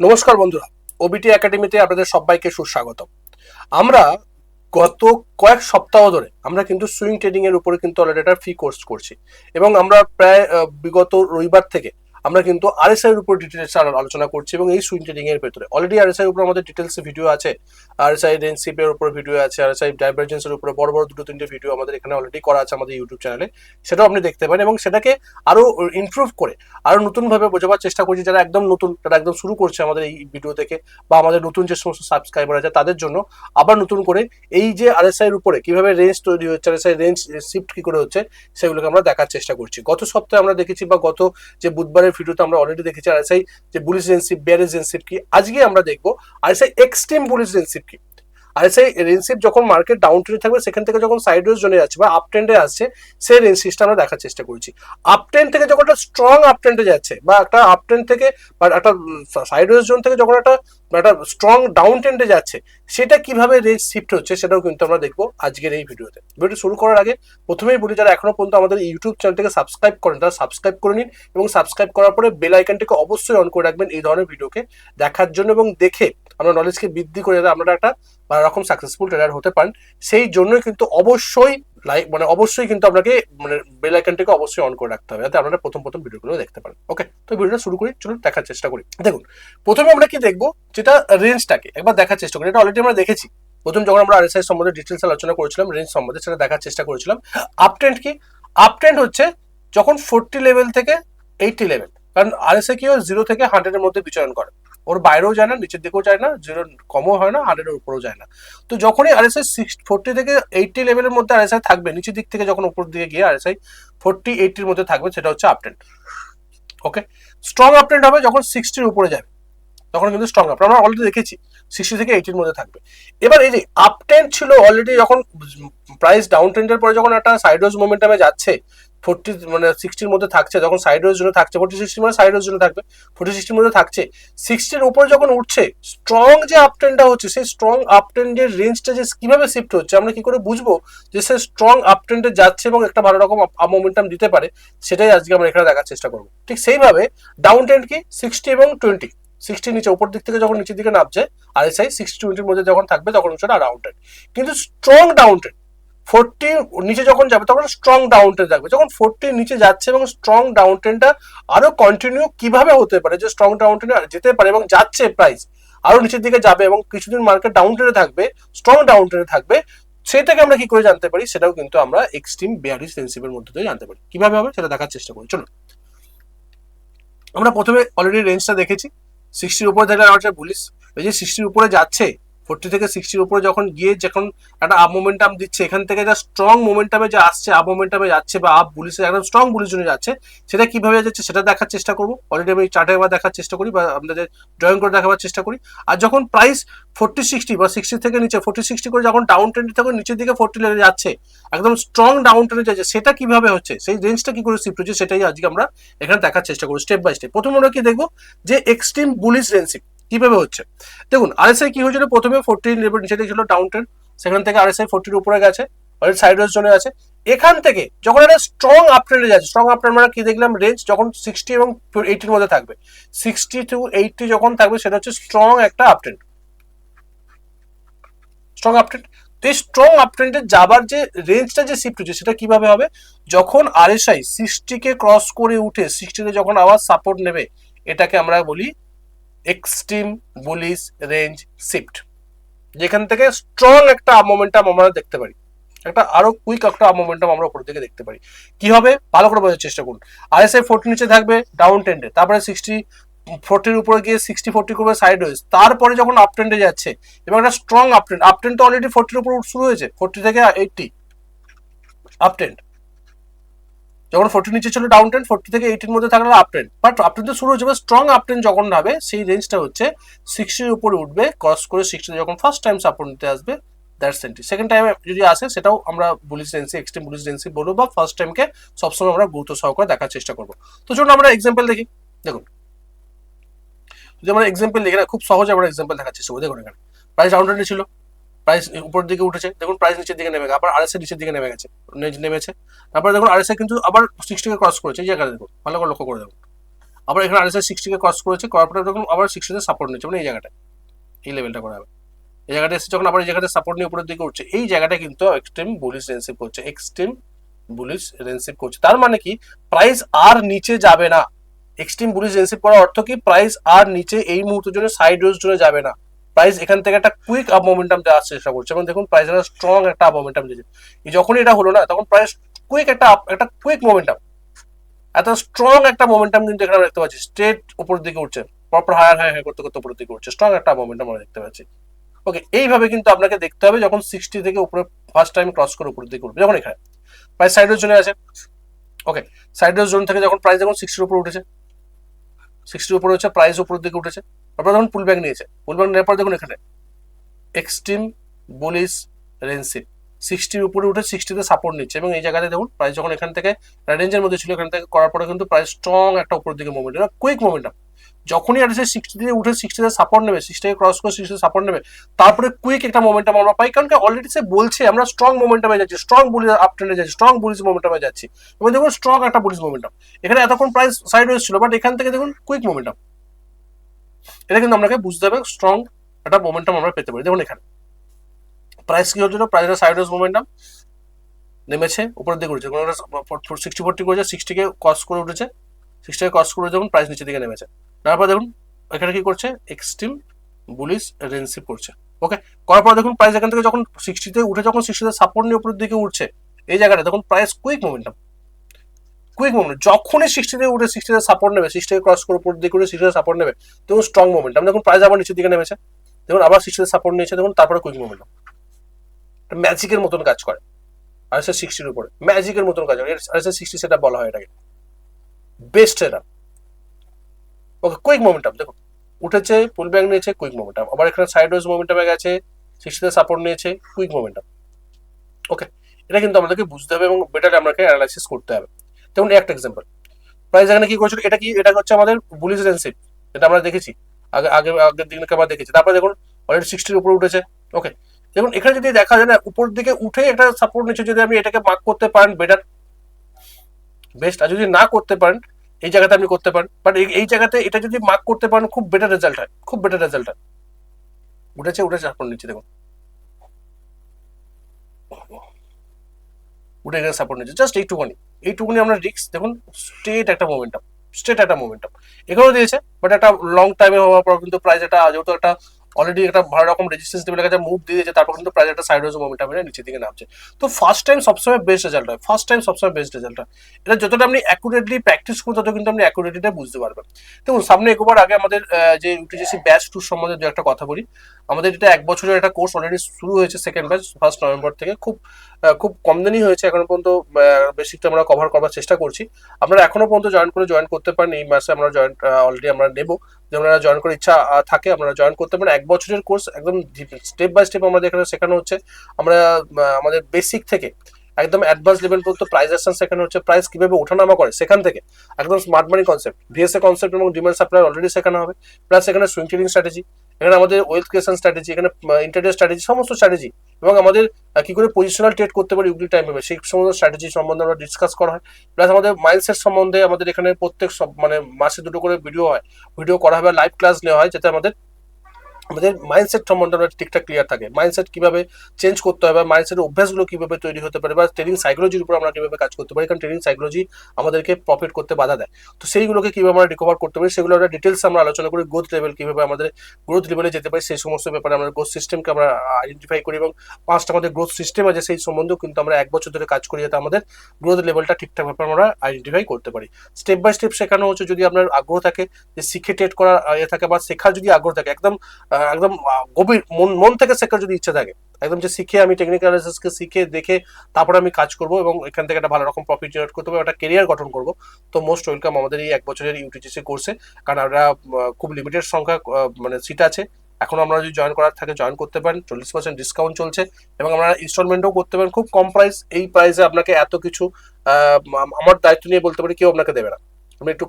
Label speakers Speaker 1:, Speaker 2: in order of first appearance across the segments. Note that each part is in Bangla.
Speaker 1: নমস্কার বন্ধুরা ওবিটি একাডেমিতে আপনাদের সবাইকে সুস্বাগত আমরা গত কয়েক সপ্তাহ ধরে আমরা কিন্তু সুইং ট্রেডিং এর উপরে কিন্তু অলরেডি একটা ফ্রি কোর্স করছি এবং আমরা প্রায় বিগত রবিবার থেকে আমরা কিন্তু আরএসআই এর উপর ডিটেলস আলোচনা করছি এবং এই সুইং ট্রেডিং এর ভেতরে। অলরেডি আরএসআই এর উপর আমাদের ডিটেলস ভিডিও আছে। আরএসআই রেঞ্জশিপ এর উপর ভিডিও আছে আরএসআই ডাইভারজেন্স এর উপর, বড় বড় দুটো, তিনটে ভিডিও আমাদের এখানে অলরেডি করা আছে আমাদের ইউটিউব চ্যানেলে সেটাও আপনি দেখতে পারেন এবং সেটাকে আরও ইমপ্রুভ করে, আরও নতুন ভাবে বোঝাবার চেষ্টা করছি যারা একদম নতুন, যারা একদম শুরু করছে আমাদের এই ভিডিও থেকে বা আমাদের নতুন যে সমস্ত সাবস্ক্রাইবার আছে তাদের জন্য আবার নতুন করে এই যে আরএসআই এর উপরে কীভাবে রেঞ্জ তৈরি হচ্ছে আরএসআই রেঞ্জ শিফট কি করে হচ্ছে, সেগুলোকে আমরা দেখার চেষ্টা করছি। গত সপ্তাহে আমরা দেখেছি বা গত যে বুধবারের ভিডিওতে আমরা অলরেডি দেখেছি আরএসআই যে বুলিশ রেঞ্জশিপ বেয়ার রেঞ্জশিপ কি? আজকে আমরা দেখব আর RSI extreme bullish range shift কি? আরএসআই রেঞ্জশিপ যখন মার্কেট ডাউন ট্রেন্ডে থাকবে, সেখান থেকে যখন সাইডওয়েজ জোনে যাচ্ছে বা আপ ট্রেন্ডে আসছে, সেই রেঞ্জশিপটা আমরা দেখার চেষ্টা করছি। আপ ট্রেন্ড থেকে যখন একটা স্ট্রং আপ ট্রেন্ডে যাচ্ছে বা একটা আপ ট্রেন্ড থেকে বা একটা সাইডওয়েজ জোন থেকে যখন একটা একটা স্ট্রং ডাউন ট্রেন্ডে যাচ্ছে, সেটা কীভাবে রেঞ্জ শিফট হচ্ছে সেটাও কিন্তু আমরা দেখব আজকের এই ভিডিওতে। ভিডিও শুরু করার আগে প্রথমেই বলি, যারা এখনও পর্যন্ত আমাদের ইউটিউব চ্যানেলটাকে সাবস্ক্রাইব করেন, তারা সাবস্ক্রাইব করে নিন এবং সাবস্ক্রাইব করার পরে বেল আইকনটিকে অবশ্যই অন করে রাখবেন এই ধরনের ভিডিওকে দেখার জন্য এবং দেখে আমরা নলেজকে বৃদ্ধি করে যাতে আপনারা একটা বা রকম সাকসেসফুল ট্রেডার হতে পারেন, সেই জন্যই কিন্তু অবশ্যই লাইক মানে অবশ্যই কিন্তু আপনাকে মানে বেল আইকনটিকে অবশ্যই অন করে রাখতে হবে যাতে আপনারা প্রথম প্রথম ভিডিওগুলো দেখতে পারেন। ওকে তো ভিডিওটা শুরু করি, চলুন দেখার চেষ্টা করি। দেখুন, প্রথমে আমরা কি দেখব? যেটা রেঞ্জটাকে একবার দেখার চেষ্টা করি। এটা অলরেডি আমরা দেখেছি। প্রথম যখন আমরা আরএসআই সম্বন্ধে ডিটেলস আলোচনা করেছিলাম রেঞ্জ সম্বন্ধে, সেটা দেখার চেষ্টা করেছিলাম। আপট্রেন্ড কি? আপট্রেন্ড হচ্ছে যখন ফোরটি লেভেল থেকে এইটটি লেভেল কারণ আরএসআই কি জিরো থেকে হান্ড্রেডের মধ্যে বিচরণ করে। ওর বাইরেও যায় না, নিচের দিকেও যায় না জিরো কমও হয় না হান্ড্রেডের উপরেও যায় না। তো যখনই R S I six forty থেকে এইটটি লেভেলের মধ্যে আর এস আই থাকবে, নিচের দিক থেকে যখন উপর দিকে গিয়ে আর এস আই ফোরটি এইটটির মধ্যে থাকবে, সেটা হচ্ছে আপট্রেন্ড ওকে স্ট্রং আপট্রেন্ড হবে যখন সিক্সটির উপরে যাবে। তখন কিন্তু স্ট্রং আপ আমরা অলরেডি দেখেছি সিক্সটি থেকে এইটির মধ্যে থাকবে। এবার এই যে আপ ট্রেন্ড ছিল অলরেডি যখন প্রাইস ডাউন ট্রেন্ডের পরে যখন একটা সাইডওয়েজ মোমেন্টামে যাচ্ছে ফোরটি মানে সিক্সটির মধ্যে থাকছে, যখন সাইডওয়েজ জন্য থাকছে ফোর্টি সিক্সটি মানে সাইডওয়েজ জন্য থাকবে ফোর্টি সিক্সটির মধ্যে থাকছে সিক্সটির উপরে যখন উঠছে স্ট্রং যে আপ ট্রেন্ডটা হচ্ছে, সেই স্ট্রং আপ ট্রেন্ডের রেঞ্জটা যে কীভাবে শিফট হচ্ছে, আমরা কি করে বুঝব যে সে স্ট্রং আপ ট্রেন্ডে যাচ্ছে এবং একটা ভালো রকম আপ মোমেন্টাম দিতে পারে, সেটাই আজকে আমরা এখানে দেখার চেষ্টা করব। ঠিক সেইভাবে ডাউন ট্রেন্ড কি সিক্সটি এবং টোয়েন্টি সিক্সটি নিচে, উপর দিক থেকে যখন নিচের দিকে নামছে আর এস আই সিক্সটি টোয়েন্টির মধ্যে যখন থাকবে, তখন হচ্ছে ডাউন কিন্তু স্ট্রং ডাউন ট্রেন্ড ফোরটি নিচে যখন যাবে, তখন স্ট্রং ডাউন ট্রেন্ড থাকবে। যখন ফোরটি নিচে যাচ্ছে এবং স্ট্রং ডাউন ট্রেন্ডটা আরও কন্টিনিউ কীভাবে হতে পারে, যে স্ট্রং ডাউন ট্রেন্ডে যেতে পারে এবং যাচ্ছে প্রাইস আরও নিচের দিকে যাবে এবং কিছুদিন মার্কেট ডাউন ট্রেন্ডে থাকবে স্ট্রং ডাউন ট্রেন্ডে থাকবে, সেটাকে আমরা কি করে জানতে পারি? সেটাও কিন্তু আমরা এক্সট্রিম বেয়ারিশ সেন্সিভের মধ্যে দিয়ে জানতে পারি। কীভাবে হবে সেটা দেখার চেষ্টা করি। চলুন। আমরা প্রথমে অলরেডি রেঞ্জটা দেখেছি। সিক্সটির উপরে থাকলে আমার বলিস ওই যে সিক্সটির উপরে যাচ্ছে ফোরটি থেকে সিক্সটির উপরে যখন গিয়ে যখন একটা আপ মোমেন্টাম দিচ্ছে, এখান থেকে যা স্ট্রং মোমেন্টামে যে আসছে আপ মোমেন্টামে যাচ্ছে বা আপ বুলিশে একদম স্ট্রং বুলিশ জন্য যাচ্ছে, সেটা কীভাবে যাচ্ছে সেটা দেখার চেষ্টা করব। অলরেডি আমি চার্টে একবার দেখার চেষ্টা করি বা আপনাদের ড্রয়িং করে দেখাবার চেষ্টা করি। আর যখন প্রাইস ফোরটি সিক্সটি বা সিক্সটি থেকে নিচে ফোরটি সিক্সটি করে যখন ডাউন ট্রেন্ড থেকে নিচের দিকে ফোরটি লেভেলে যাচ্ছে, একদম স্ট্রং ডাউন ট্রেন্ডে যাচ্ছে, সেটা কীভাবে হচ্ছে, সেই রেঞ্জটা কি করে শিফট হচ্ছে, সেটাই আজকে আমরা এখানে দেখার চেষ্টা করি স্টেপ বাই স্টেপ প্রথম আমরা কি দেখব? যে এক্সট্রিম বুলিশ রেঞ্জিং কীভাবে হচ্ছে? দেখুন আরএসআই কি হয়েছিল? প্রথমে লেভেল নিচে ছিল ডাউন ট্রেন সেখান থেকে আরএসআই ফোরটির উপরে গেছে সাইড সাইডওয়েজ জোনে আছে। এখান থেকে যখন একটা স্ট্রং আপ ট্রেন্ডে যাচ্ছে স্ট্রং আপ মানে কি দেখলাম? রেঞ্জ যখন সিক্সটি এবং এইটির মধ্যে থাকবে। সিক্সটি টু এইটটি যখন থাকবে, সেটা হচ্ছে স্ট্রং একটা up trend strong up trend তো এই স্ট্রং আপ ট্রেন্ডে যাবার যে রেঞ্জটা যে শিফট হচ্ছে, সেটা কীভাবে হবে? যখন আরএসআই সিক্সটিকে ক্রস করে উঠে সিক্সটিতে যখন আবার সাপোর্ট নেবে, এটাকে আমরা বলি এক্সট্রিম বুলিশ রেঞ্জ শিফট যেখান থেকে স্ট্রং একটা মোমেন্টাম আমরা দেখতে পারি। একটা আরও কুইক একটা মোমেন্টাম আমরা উপর দিকে দেখতে পারি। কি হবে? ভালো করে বোঝার চেষ্টা করুন। আরএসআই ফোরটি নিচে থাকবে ডাউন ট্রেন্ডে তারপরে সিক্সটি ফোরটির উপরে গিয়ে সিক্সটি ফোরটি করবে সাইড ওয়েজ তারপরে যখন আপ ট্রেন্ডে যাচ্ছে, এবং একটা strong up trend up trend তো অলরেডি ফোরটির উপর শুরু হয়েছে ফোরটি থেকে এইটটি আপ ট্রেন্ড যখন ফোর্টি নিচে ছিল ডাউন ট্রেন্ড ফোর্টি থেকে এইটির মধ্যে থাকলে up trend but up trend শুরু হচ্ছে স্ট্রং আপ ট্রেন্ড যখন হবে, সেই রেঞ্জটা হচ্ছে সিক্সটির উপরে উঠবে ক্রস করে সিক্সটি যখন ফার্স্ট টাইম সাপোর্ট নিতে আসবে দ্যাট সেন্টি সেকেন্ড টাইমে যদি আসে, সেটাও আমরা bullish range extreme bullish range বলব বা ফার্স্ট টাইমকে সবসময় আমরা গুরুত্ব সহকারে দেখার চেষ্টা করব। তো চলুন আমরা এক্সাম্পল দেখি। দেখুন, যদি আমরা এক্সাম্পল দেখি না, খুব সহজে আমরা এক্সাম্পল দেখার চেষ্টা করব দেখুন এখানে প্রাইস ডাউন ট্রেন্ডে ছিল। প্রাইস উপরের দিকে উঠেছে, দেখুন প্রাইস নিচের দিকে নেমে আবার আরএসএ নিচের দিকে নেমে গেছে নেমেছে। তারপরে দেখুন আরএসএ কিন্তু আবার সিক্সটিকে ক্রস করেছে, এই জায়গায় দেখুন, ভালো করে লক্ষ্য করে দেখুন। আবার এখানে আরএসআই সিক্সটিকে ক্রস করেছে, করার পরে যখন আবার সিক্সটিতে সাপোর্ট নিচ্ছে মানে এই জায়গাটা এই লেভেলটা করা হবে এই জায়গাটা এসে যখন আবার এই জায়গাটা সাপোর্ট নিয়ে উপরের দিকে উঠছে, এই জায়গাটা কিন্তু এক্সট্রিম বুলিশ রেন্সিভ করছে এক্সট্রিম বুলিশ রেন্সিভ করছে। তার মানে কি? প্রাইস আর নিচে যাবে না। এক্সট্রিম বুলিশ রেন্সিভ করার অর্থ কি? প্রাইস আর নিচে এই মুহূর্তের জন্য সাইড রোজ জন্য যাবে না। প্রাইস এখান থেকে একটা কুইক আপ মোমেন্টাম দেওয়ার চেষ্টা করছে এবং দেখুন প্রাইস একটা স্ট্রং একটা আপ মোমেন্টাম দিয়েছে। যখনই এটা হলো না, তখন প্রাইস কুইক একটা আপ একটা কুইক মোমেন্টাম এত স্ট্রং একটা মোমেন্টাম কিন্তু এখানে দেখতে পাচ্ছি। স্ট্রেট উপর দিকে উঠছে। পরপর হায়ার হায়ার করতে করতে উপরের দিকে উঠছে। স্ট্রং একটা মোমেন্টাম আমরা দেখতে পাচ্ছি। ওকে এইভাবে কিন্তু আপনাকে দেখতে হবে যখন সিক্সটি থেকে উপরে ফার্স্ট টাইম ক্রস করে উপরের দিকে উঠবে। যখন এখানে। প্রাইস সাইডের জন্য আছে। ওকে সাইডের জোন থেকে যখন প্রাইস যখন সিক্সটির উপরে উঠেছে। সিক্সটির উপরে হচ্ছে প্রাইস উপরের দিকে উঠেছে। তারপর যখন পুল ব্যাক নিয়েছে পুল ব্যাক নেওয়ার পর দেখুন এখানে এক্সট্রিম বুলিশ রেন্সিভ সিক্সটির উপরে উঠে সিক্সটিতে সাপোর্ট নিচ্ছে। এবং এই জায়গাতে দেখুন প্রাইস যখন এখান থেকে রেঞ্জের মধ্যে ছিল, এখান থেকে করার পরে কিন্তু প্রাইস স্ট্রং একটা উপরের দিকে মুভমেন্ট কুইক মুভমেন্টাম যখনই আর সে সিক্সটি থেকে উঠে সিক্সটিতে সাপোর্ট নেবে সিক্সটিকে ক্রস করে সিক্সটিতে সাপোর্ট নেবে, তারপরে কুইক একটা মোমেন্টাম আমরা পাই। কারণ অলরেডি সে বলছে, আমরা স্ট্রং মোমেন্টামে যাচ্ছি স্ট্রং বুলি আপ ট্রেন্ডে যাচ্ছি স্ট্রং বুলিশ মোমেন্টামে যাচ্ছি। এবং দেখুন স্ট্রং একটা বুলিশ মোমেন্টাম এখানে এতক্ষণ প্রাইস সাইড ছিল বাট এখান থেকে দেখুন কুইক মোমেন্টাম এটা কিন্তু আপনাকে বুঝতে হবে স্ট্রং একটা মোমেন্টাম আমরা পেতে পারি। দেখুন এখানে। প্রাইস কি হচ্ছিল? প্রাইসের সাইড মোমেন্টাম নেমেছে, উপরের দিকে উঠেছে। কোনো সিক্সটি ফোরটি করেছে সিক্সটিকে কস করে উঠেছে। সিক্সটিকে কস করে যখন প্রাইস নিচের দিকে নেমেছে। তারপর দেখুন, এখানে কি করছে? এক্সট্রিম বুলিশ রেন্সিভ করছে। ওকে করার পর দেখুন প্রাইস এখান থেকে যখন সিক্সটিতে উঠে, যখন সিক্সটিতে সাপোর্ট নিয়ে উপরের দিকে উঠছে, এই জায়গাটা তখন price quick momentum quick moment যখনই সিক্সটিতে উঠে সিক্সটিতে সাপোর্ট নেবে সিক্সটিকে ক্রস করে উপর দিকে উঠে সিক্সটিতে সাপোর্ট নেবে, দেখুন স্ট্রং মোমেন্টাম দেখুন প্রাইস আবার নিচের দিকে নেমেছে, দেখুন আবার সিক্সটিতে সাপোর্ট নিয়েছে, দেখুন তারপরে কুইক মোমেন্টাম ম্যাজিকের মতন কাজ করে, আর এসে সিক্সটির উপরে ম্যাজিকের মতন কাজ করে, আর এসে সিক্সটি সেটা বলা হয় এটাকে। বেস্ট এটা ওকে কুইক মোমেন্টাম দেখুন, উঠেছে পুল ব্যাক নিয়েছে কুইক মোমেন্টাম আবার এখানে সাইড ওয়েজ মোমেন্টামে গেছে সিক্সটিতে সাপোর্ট নিয়েছে কুইক মোমেন্টাম ওকে এটা কিন্তু আমাদেরকে বুঝতে হবে এবং বেটার আমাকে অ্যানালাইসিস করতে হবে। দেখুন একটা এক্সাম্পল প্রাইস এখানে কি করছিল এটা কি, এটা হচ্ছে আমাদের বুলিশ রেন্সিভ এটা আমরা দেখেছি। আগে আগে, আগের দিনকে আমরা দেখেছি। তারপরে দেখুন অলরেডি সিক্সটির উপরে উঠেছে। ওকে দেখুন, এখানে যদি দেখা যায় না, উপর দিকে উঠে একটা সাপোর্ট নিচ্ছে, যদি আপনি এটাকে মার্ক করতে পারেন বেটার বেস্ট আর যদি না করতে পারেন, এই জায়গাতে আপনি করতে পারেন। বাট এই জায়গাতে এটা যদি মার্ক করতে পারেন, খুব বেটার রেজাল্ট হয়। খুব বেটার রেজাল্ট হয়। উঠেছে উঠেছে সাপোর্ট নিচ্ছে, দেখুন। উঠে গেলে সাপোর্ট নিচ্ছে। জাস্ট এইটুকুনি এইটুকুনি আমরা রিক্স দেখুন স্ট্রেট একটা মোমেন্টাম স্ট্রেট একটা মোমেন্টাম এখানেও দিয়েছে বাট একটা লং টাইমে হওয়ার পর কিন্তু প্রাইস একটা যেহেতু একটা অলরেডি একটা ভালো রকম রেজিস্ট্যান্স লেভেলের কাছে মুভ দিয়ে দিয়েছে, তারপর কিন্তু প্রাইস একটা সাইড ওয়েজ মোমেন্টাম এনে নিচের দিকে নামছে। তো ফার্স্ট টাইম সবসময় বেস্ট রেজাল্ট হয় ফার্স্ট টাইম সবসময় বেস্ট রেজাল্ট হয়। এটা যতটা আপনি অ্যাকুরেটলি প্র্যাকটিস করুন তত কিন্তু আপনি অ্যাকুরেটলিটা বুঝতে পারবেন। দেখুন, সামনে একবার আগে আমাদের যে ইউটিজিসি ব্যাচ টুর সম্বন্ধে দু একটা কথা বলি। আমাদের এটা এক বছরের একটা কোর্স অলরেডি শুরু হয়েছে সেকেন্ড ব্যাচ ফার্স্ট নভেম্বর থেকে। খুব খুব কম দিনই হয়েছে, এখনও পর্যন্ত বেসিকটা আমরা কভার করার চেষ্টা করছি। আপনারা এখনও পর্যন্ত জয়েন করে জয়েন করতে পারেন, এই মাসে আমরা জয়েন অলরেডি আমরা নেব। আপনারা জয়েন করার ইচ্ছা থাকে, আপনারা জয়েন করতে পারেন। এক বছরের কোর্স একদম স্টেপ বাই স্টেপ আমাদের এখানে শেখানো হচ্ছে। আমরা আমাদের বেসিক থেকে একদম অ্যাডভান্স লেভেল পর্যন্ত প্রাইজেশন শেখানো হচ্ছে। প্রাইস কীভাবে ওঠানামা করে সেখান থেকে একদম smart money concept VSA concept এবং ডিমান্ড সাপ্লাই অলরেডি শেখানো হবে। প্লাস এখানে সুইং ট্রেডিং স্ট্র্যাটেজি এখানে আমাদের ওয়েলথ ক্রিয়েশন স্ট্র্যাটেজি এখানে ইন্টারনেট স্ট্র্যাটেজি সমস্ত স্ট্র্যাটেজি এবং আমাদের কি করে পজিশনাল ট্রেড করতে পারি উইকলি টাইমে সেই সমস্ত স্ট্র্যাটেজি সম্বন্ধে আমরা ডিসকাস করা হয়। প্লাস আমাদের মাইন্ডসেট সম্বন্ধে আমাদের এখানে প্রত্যেক সব মানে মাসে দুটো করে ভিডিও হয়। ভিডিও করা হবে লাইভ ক্লাস নেওয়া হয়, যাতে আমাদের আমাদের মাইন্ডসেট সম্বন্ধে আমরা ঠিকঠাক ক্লিয়ার থাকে। মাইন্ডসেট কীভাবে চেঞ্জ করতে হবে মাইন্ডসেটের অভ্যাসগুলো কীভাবে তৈরি হতে পারে বা ট্রেনিং সাইকোলজির উপর আমরা কীভাবে কাজ করতে পারি কারণ ট্রেনিং সাইকোলজি আমাদেরকে প্রফিট করতে বাধা দেয়। তো সেইগুলোকে কীভাবে আমরা রিকভার করতে পারি সেগুলো আমরা ডিটেলস আমরা আলোচনা করি গ্রোথ লেভেল কীভাবে আমাদের গ্রোথ লেভেলে যেতে পারি সেই সমস্ত ব্যাপারে আমরা গ্রোথ সিস্টেমকে আমরা আইডেন্টিফাই করি এবং পাঁচটা আমাদের গ্রোথ সিস্টেম আছে সেই সম্বন্ধেও কিন্তু আমরা এক বছর ধরে কাজ করি যাতে আমাদের গ্রোথ লেভেলটা ঠিকঠাক আমরা আইডেন্টিফাই করতে পারি। স্টেপ বাই স্টেপ শেখানো হচ্ছে যদি আপনার আগ্রহ থাকে যে শিখে করার আহ, ইয়ে থাকে বা শেখার যদি আগ্রহ থাকে একদম একদম গভীর, মন মন থেকে শেখার যদি ইচ্ছা থাকে। একদম যে শিখে আমি টেকনিক্যাল অ্যানালিসিসকে শিখে দেখে তারপরে আমি কাজ করব এবং এখান থেকে একটা ভালো রকম প্রফিট জেনারেট করতে পারব একটা কেরিয়ার গঠন করব, তো মোস্ট ওয়েলকাম আমাদের এই এক বছরের ইউটিজিসি কোর্সে কারণ আমরা খুব লিমিটেড সংখ্যা মানে সিট আছে। এখন আমরা যদি জয়েন করার থাকে জয়েন করতে পারেন। চল্লিশ পার্সেন্ট ডিসকাউন্ট চলছে এবং আমরা ইনস্টলমেন্টও করতে পারেন। খুব কম প্রাইস এই প্রাইসে আপনাকে এত কিছু আমার দায়িত্ব নিয়ে বলতে পারি, কেউ আপনাকে দেবে না। আপনি একটু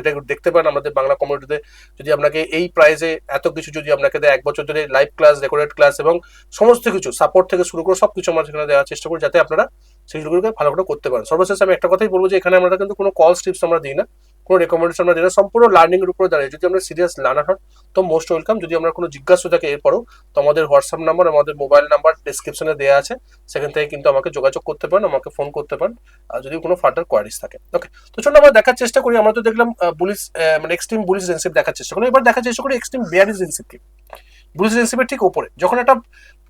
Speaker 1: এটা দেখতে পারেন আমাদের বাংলা কমিউনিটিতে যদি আপনাকে এই প্রাইজে এত কিছু যদি আপনাকে দেয়, এক বছর ধরে লাইভ ক্লাস রেকর্ডেড ক্লাস এবং সমস্ত কিছু সাপোর্ট থেকে শুরু করে সব কিছু আমরা সেখানে দেওয়ার চেষ্টা করি, যাতে আপনারা সেইগুলোকে ভালো করে করতে পারেন। সর্বশেষ আমি একটা কথাই বলব যে, এখানে আমরা কিন্তু কোনো কল স্টিপস আমরা দিই না। কোনো রেকমেন্ডেশন আমরা দিই না, সম্পূর্ণ লার্নিং এর উপরে দাঁড়িয়ে। যদি আমরা সিরিয়াস লার্নার হন, তো মোস্ট ওয়েলকাম যদি আমরা কোনো জিজ্ঞাসা থাকে এরপরও, তো আমাদের হোয়াটসঅ্যাপ নাম্বার আমাদের মোবাইল নাম্বার ডিসক্রিপশনে দেওয়া আছে। সেখান থেকে কিন্তু আমাকে যোগাযোগ করতে পারেন, আমাকে ফোন করতে পারেন। যদি কোনো ফার্দার কোয়ারিজ থাকে ওকে তো চলো আমরা দেখার চেষ্টা করি। আমরা তো দেখলাম বুলিশ মানে এক্সট্রিম বুলিশ রেন্সিপ দেখার চেষ্টা করি। এবার দেখার চেষ্টা করি এক্সট্রিম বিয়ারিস রেন্সিপ কি। বুলিশ রেন্সিপের ঠিক উপরে, যখন একটা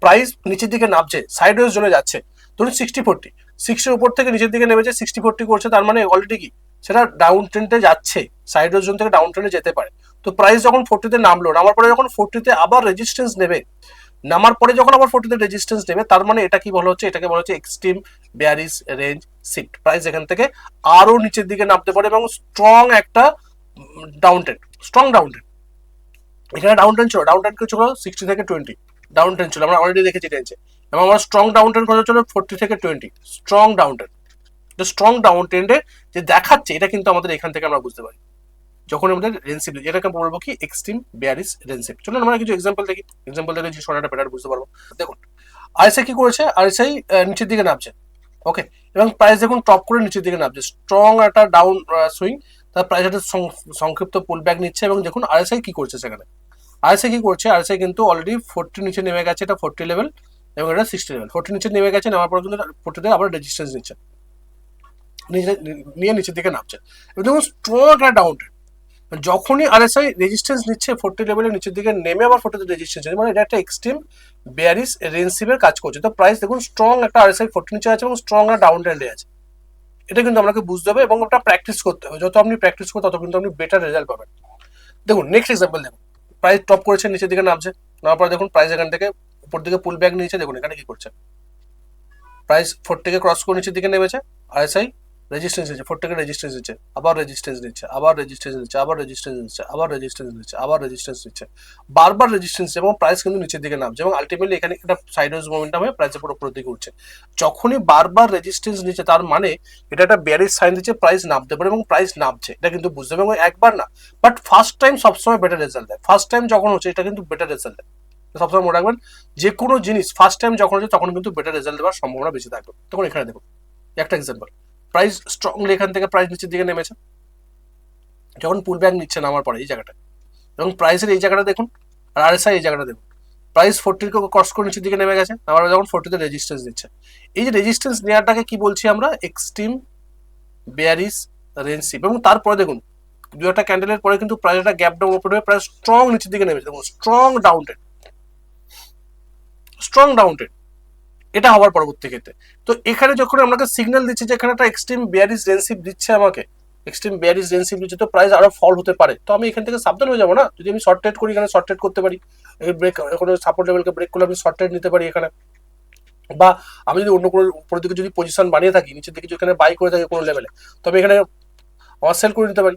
Speaker 1: প্রাইস নিচের দিকে নামছে সাইড ওয়েজ জন্য যাচ্ছে, ধরুন সিক্সটি ফোরটি সিক্সটির উপর থেকে নিচের দিকে নেমেছে সিক্সটি ফোরটি করছে, তার মানে অলরেডি কি? সেটা ডাউন ট্রেন্ডে যাচ্ছে সাইড জোন থেকে ডাউন ট্রেন্ডে যেতে পারে। তো প্রাইস যখন ফোর্টিতে নামলো, নামার পরে যখন ফোর্টিতে আবার রেজিস্ট্যান্স নেবে, নামার পরে যখন আবার ফোর্টিতে রেজিস্ট্যান্স নেবে, তার মানে এটা কি বলা হচ্ছে? এটাকে বলা হচ্ছে extreme bearish range shift price এখান থেকে আরও নিচের দিকে নামতে পারে এবং স্ট্রং একটা down trend strong down trend এখানে ডাউন ট্রেন্ড ছিল ডাউন ট্রেন্ড ছিল? সিক্সটি থেকে টোয়েন্টি ডাউন ট্রেন্ড ছিল, আমরা অলরেডি দেখেছি টেন্সে এবং আমার স্ট্রং ডাউন ট্রেন্ড কত ছিল ফোর্টি থেকে টোয়েন্টি স্ট্রং ডাউন ট্রেন্ড তো স্ট্রং ডাউন ট্রেন্ডে যে দেখাচ্ছে, এটা কিন্তু আমাদের এখান থেকে আমরা বুঝতে পারি। যখন আমাদের রেন্সিপ এটাকে বলব কি এক্সট্রিম বেয়ারিস রেন্সিপ চলুন আমরা কিছু এক্সাম্পল দেখি। এক্সাম্পল দেখে যে সোনাটা বেটার বুঝতে পারব। দেখুন আরএসআই কি করেছে? আরএসআই নিচের দিকে নামছে। ওকে এবং প্রাইস দেখুন টপ করে নিচের দিকে নামছে। স্ট্রং একটা ডাউন সুইং তার প্রাইস একটা সংক্ষিপ্ত পুল ব্যাক নিচ্ছে এবং দেখুন আরএসআই কি করছে সেখানে। আরএসআই কি করছে? আরএসআই কিন্তু অলরেডি ফোরটি নিচে নেমে গেছে, এটা ফোরটি লেভেল এবং এটা সিক্সটি লেভেল ফোরটি নিচে নেমে গেছে, নেওয়ার পর কিন্তু ফোরটিতে আবার রেজিস্ট্যান্স নিচ্ছে। নিয়ে নিচের দিকে নামছে। এবং দেখুন স্ট্রং একটা ডাউন যখনই আরএসআই রেজিস্ট্যান্স নিচ্ছে ফোরটি লেভেলের নিচের দিকে নেমে আবার ফোরটিতে রেজিস্ট্যান্স মানে এটা একটা এক্সট্রিম বেয়ারিস রেন্সিভের কাজ করছে। তো প্রাইস দেখুন স্ট্রং একটা আরএসআই ফোর্টি নিচে আছে এবং স্ট্রং একটা ডাউন ট্রেন্ডে আছে। এটা কিন্তু আপনাকে বুঝতে হবে এবং ওটা প্র্যাকটিস করতে হবে। যত আপনি প্র্যাকটিস করবেন তত কিন্তু আপনি বেটার রেজাল্ট পাবেন। দেখুন নেক্সট এক্সাম্পল দেখুন। প্রাইস টপ করেছে, নিচের দিকে নামছে। নামার পরে দেখুন প্রাইস এখান থেকে উপর দিকে পুল ব্যাক নিয়েছে। দেখুন, এখানে কি করছে? প্রাইস ফোর থেকে ক্রস করে নিচের দিকে নেমেছে। আরএসআই রেজিস্ট্যান্স নিচ্ছে ফোর থেকে রেজিস্ট্যান্স নিচ্ছে আবার রেজিস্ট্যান্স নিচ্ছে আবার রেজিস্ট্যান্স নিচ্ছে আবার রেজিস্ট্যান্স নিচ্ছে আবার রেজিস্ট্যান্স নিচ্ছে আবার রেজিস্ট্যান্স নিচ্ছে বারবার রেজিস্ট্যান্স এবং প্রাইস কিন্তু নিচের দিকে নামছে এবং আলটিমেটলি এখানে একটা সাইডওয়েজ মোমেন্টাম হয়ে প্রাইস পুরো উপরের দিকে উঠছে। যখনই বারবার রেজিস্ট্যান্স নিচ্ছে তার মানে এটা একটা ব্যারিজ সাইন দিচ্ছে প্রাইস নামতে পারে এবং প্রাইস নামছে, এটা কিন্তু বুঝতে হবে একবার না বাট ফার্স্ট টাইম সবসময় বেটার রেজাল্ট দেয়। ফার্স্ট টাইম যখন হচ্ছে এটা কিন্তু বেটার রেজাল্ট দেয়। সবসময় মনে রাখবেন যে কোনো জিনিস ফার্স্ট টাইম যখন হচ্ছে তখন কিন্তু বেটার রেজাল্ট দেওয়ার সম্ভাবনা বেশি থাকবে। তখন এখানে দেখুন, একটা এক্সাম্পল প্রাইস স্ট্রংলি এখান থেকে প্রাইস নিচের দিকে নেমেছে। যখন পুল ব্যাক নিচ্ছে নামার পরে এই জায়গাটা এবং প্রাইসের এই জায়গাটা দেখুন, আর আরএসআই এই জায়গাটা দেখুন। প্রাইস ফোরটির ক্রস করে নিচের দিকে নেমে গেছে, আবার যখন ফোরটিতে রেজিস্ট্যান্স দিচ্ছে। এই যে রেজিস্ট্যান্স নেওয়াটাকে কি বলছি আমরা? এক্সট্রিম বেয়ারিস রেঞ্জশিপ এবং তারপরে দেখুন, দু একটা ক্যান্ডেলের পরে কিন্তু প্রাইস একটা গ্যাপ ডাউন ওপেন হয়ে প্রায় স্ট্রং নিচের দিকে নেমেছে। দেখুন স্ট্রং ডাউনটেড স্ট্রং ডাউনটেড এটা হওয়ার পরবর্তী ক্ষেত্রে। তো এখানে যখন আমাকে সিগন্যাল দিচ্ছে যে এখানে একটা এক্সট্রিম বিয়ারিস রেন্সিপ দিচ্ছে আমাকে এক্সট্রিম বিয়ারিস রেন্সিপ দিচ্ছে, তো প্রাইস আরও ফল হতে পারে। তো আমি এখান থেকে সাবধান হয়ে যাব না। যদি আমি শর্ট ট্রেড করি এখানে শর্ট ট্রেড করতে পারি। এই ব্রেক কোনো সাপোর্ট লেভেলকে ব্রেক করলে আমি শর্ট ট্রেড নিতে পারি এখানে। বা আমি যদি অন্য কোনো উপরের দিকে যদি পজিশন বানিয়ে থাকি, নিচের দিকে যদি এখানে বাই করে থাকি কোনো লেভেলে তবে এখানে আমার সেল করে নিতে পারি।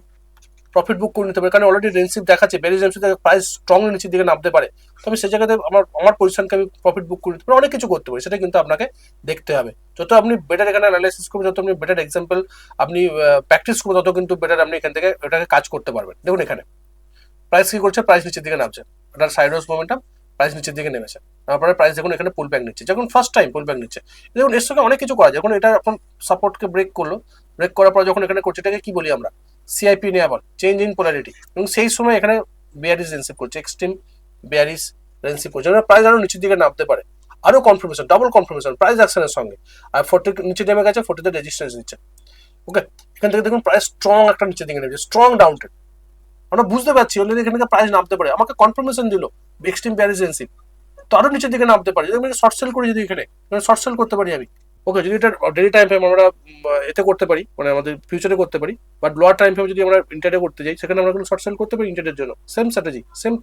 Speaker 1: প্রফিট বুক করে নিতে পারি। কারণ অলরেডি রেন্সিপ দেখাচ্ছে বেরিজ থেকে প্রাইস স্ট্রংলি নিচের দিকে নামতে পারে। তো আমি সেই জায়গাতে আমার আমার পজিশনকে আমি প্রফিট বুক করে নিতে পারি। অনেক কিছু করতে পারি, সেটা কিন্তু আপনাকে দেখতে হবে। যত আপনি বেটার এখানে অ্যানালাইসিস করবেন, যত আপনি বেটার এক্সাম্পল আপনি প্র্যাকটিস করবেন, তত কিন্তু বেটার আপনি এখান থেকে এটাকে কাজ করতে পারবেন। দেখুন এখানে। প্রাইস কি করছে? প্রাইস নিচের দিকে নামছে। এটার সাইডওয়েজ মোমেন্টাম প্রাইস নিচের দিকে নেমেছে। তারপরে প্রাইস দেখুন, এখানে পুল ব্যাক নিচ্ছে। যখন ফার্স্ট টাইম পুল ব্যাক নিচ্ছে, দেখুন এর সঙ্গে অনেক কিছু করা যায়। যখন এটা এখন সাপোর্টকে ব্রেক করল ব্রেক করার পর যখন এখানে করছে, এটাকে কি বলি আমরা? সিআইপি নিয়ে আবার চেঞ্জ ইন পোলারিটি এবং সেই সময় এখানে বিয়ারিস রেন্সিপ করছে এক্সট্রিম বিয়ারিস রেন্সিপ করছে। মানে প্রাইস আরও নিচের দিকে নামতে পারে। আরও কনফার্মেশন ডাবল কনফার্মেশন প্রাইস অ্যাকশনের সঙ্গে। আর ফোর্টি নিচে নেমে গেছে ফোর্টিতে রেজিস্ট্যান্স নিচ্ছে। ওকে এখান থেকে দেখুন প্রাইস স্ট্রং একটা নিচের দিকে নেমেছে স্ট্রং ডাউন আমরা বুঝতে পারছি অলরেডি এখান থেকে প্রাইস নামতে পারে। আমাকে কনফার্মেশন দিল এক্সট্রিম বিয়ারিস রেন্সিপ তো আরও নিচের দিকে নামতে পারে। শর্ট সেল করি যদি এখানে শর্ট সেল করতে পারি আমি। ওকে যদি এটা ডেলি টাইম ফ্রেম আমরা এতে করতে পারি মানে আমাদের ফিউচারে করতে পারি বাট লোয়ার টাইম ফ্রেম যদি আমরা ইন্টারডে করতে যাই, সেখানে আমরা কিন্তু শর্ট সেল করতে পারি ইন্টারডের জন্য। সেম স্ট্র্যাটেজি সেম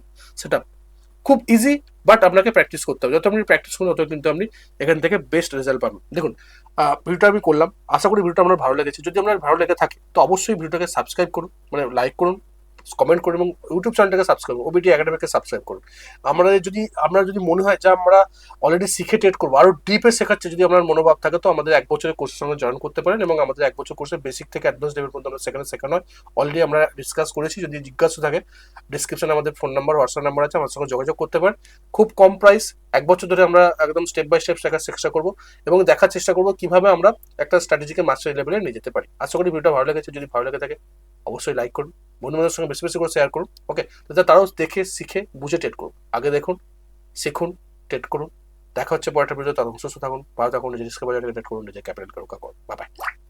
Speaker 1: সেট খুব ইজি বাট আপনাকে প্র্যাকটিস করতে হবে। যত আপনি প্র্যাকটিস করুন, তত কিন্তু আপনি এখান থেকে বেস্ট রেজাল্ট পাবেন। দেখুন ভিডিওটা আমি করলাম। আশা করি ভিডিওটা আপনার ভালো লেগেছে। যদি আপনার ভালো লেগে থাকে, তো অবশ্যই ভিডিওটাকে সাবস্ক্রাইব করুন মানে লাইক করুন কমেন্ট করুন এবং ইউটিউব চ্যানেলটাকে সাবস্ক্রাইব করুন ওবিটি একাডেমিকে সাবস্ক্রাইব করুন। আমরা যদি আমরা যদি মনে হয় যে আমরা অলরেডি শিখে ট্রেড করব আরও ডিপে শেখাচ্ছে যদি আপনার মনোভাব থাকে, তো আমাদের এক বছরের কোর্সের সঙ্গে জয়েন করতে পারেন এবং আমাদের এক বছর কোর্সে বেসিক থেকে অ্যাডভান্স লেভেল পর্যন্ত আমরা সেখানে শেখানো হয়। অলরেডি আমরা ডিসকাস করেছি, যদি জিজ্ঞাসা থাকে ডিসক্রিপশনে আমাদের ফোন নাম্বার হোয়াটসঅ্যাপ নাম্বার আছে আমার সঙ্গে যোগাযোগ করতে পারেন। খুব কম প্রাইস এক বছর ধরে আমরা একদম স্টেপ বাই স্টেপ শেখার চেষ্টা করব এবং দেখার চেষ্টা করব কীভাবে আমরা একটা স্ট্র্যাটেজিকে মাস্টার লেভেলে নিয়ে যেতে পারি। আশা করি ভিডিওটা ভালো লেগেছে, যদি ভালো লেগে থাকে অবশ্যই লাইক করুন বন্ধু বান্ধবের সঙ্গে বেশি বেশি করে শেয়ার করুন ওকে যাতে তারাও দেখে, শিখে, বুঝে ট্রেড করুন আগে দেখুন, শিখুন ট্রেড করুন। দেখা হচ্ছে পরের ভিডিও তার সুস্থ থাকুন, ভালো থাকুন, নিজের স্কিল বাজারে ট্রেড করুন, নিজের ক্যাপিটাল কারও কাকুন বাই